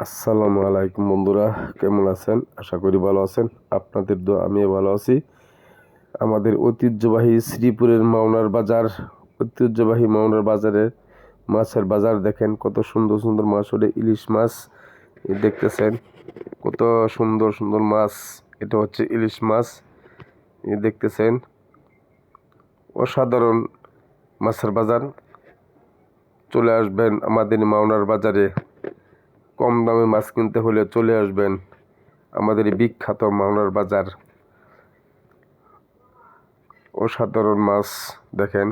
আসসালামু আলাইকুম বন্ধুরা, কেমন আছেন? আশা করি ভালো আছেন। আপনাদের দোয়া, আমিও ভালো আছি। আমাদের ঐতিহ্যবাহী শ্রীপুরের মাওনার বাজার, ঐতিহ্যবাহী মাওনার বাজারে মাছের বাজার দেখেন, কত সুন্দর সুন্দর মাছ ওঠে ইলিশ মাছ দেখতেছেন, কত সুন্দর সুন্দর মাছ, এটা হচ্ছে ইলিশ মাছ দেখতেছেন, অসাধারণ মাছের বাজার। চলে আসবেন আমাদের মাওনার বাজারে। কম দামে মাছ কিনতে হলে চলে আসবেন আমাদের বিখ্যাত মাওনার বাজার। অসাধারণ মাছ দেখেন,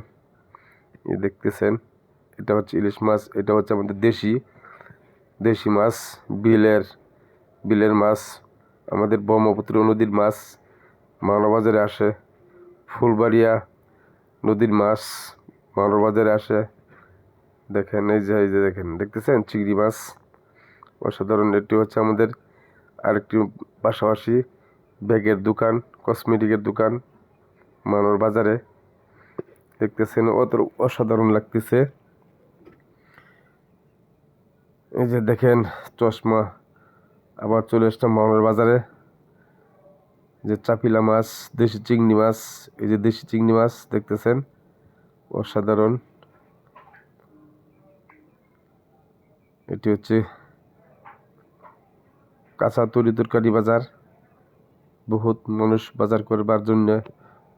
এই দেখতেছেন, এটা হচ্ছে ইলিশ মাছ, এটা হচ্ছে আমাদের দেশি দেশি মাছ, বিলের বিলের মাছ, আমাদের ব্রহ্মপুত্র নদীর মাছ বাজারে আসে, ফুলবাড়িয়া নদীর মাছ বাজারে আসে, দেখেন, এই যে এই যে দেখেন, দেখতেছেন চিংড়ি মাছ? অসাধারণ, এটি হচ্ছে আমাদের আরেকটি পাশাপাশি ব্যাগের দোকান, কসমেটিকের দোকান, মানর বাজারে। দেখতেছেন অত অসাধারণ লাগতেছে। এই যে দেখেন, চশমা। আবার চলে আসলাম মানর বাজারে। যে চাপিলা মাছ, দেশি চিংড়ি মাছ, এই যে দেশি চিংড়ি মাছ দেখতেছেন, অসাধারণ। এটি হচ্ছে কাঁচা তরি তরকারি বাজার। বহুত মানুষ বাজার করবার জন্য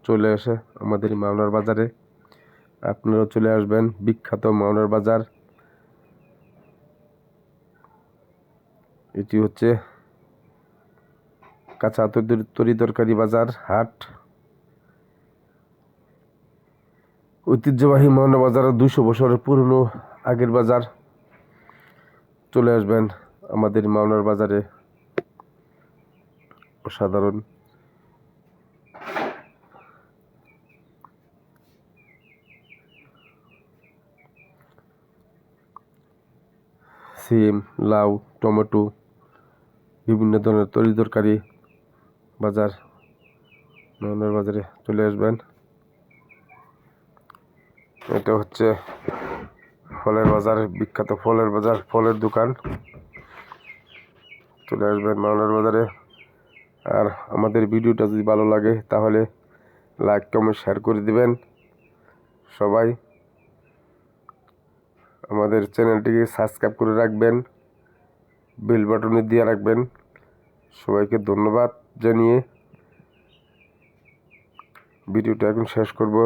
চলে আসে আমাদের মাওনার বাজারে। আপনারাও চলে আসবেন, বিখ্যাত মাওনার বাজার। এটি হচ্ছে কাঁচা তরি তরকারি বাজার, হাট। ঐতিহ্যবাহী মাওনা বাজার দুশো বছরের পুরনো আগের বাজার। চলে আসবেন আমাদের মাওনার বাজারে। অসাধারণ। সিম, লাউ, টমেটো, বিভিন্ন ধরনের তরি তরকারি বাজার মাওনার বাজারে চলে আসবেন। এটা হচ্ছে ফলের বাজার, বিখ্যাত ফলের বাজার, ফলের দোকান। চলে আসবেন মাওনার বাজারে। আর আমাদের ভিডিওটা যদি ভালো লাগে, তাহলে লাইক কমেন্ট শেয়ার করে দিবেন। সবাই আমাদের চ্যানেলটিকে সাবস্ক্রাইব করে রাখবেন বেল বাটনে দিয়ে রাখবেন। সবাইকে ধন্যবাদ জানিয়ে ভিডিওটা এখন শেষ করব।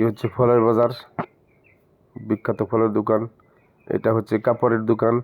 এটি হচ্ছে ফলের বাজার। বিখ্যাত ফলের দোকান। এটা হচ্ছে কাপড়ের দোকান।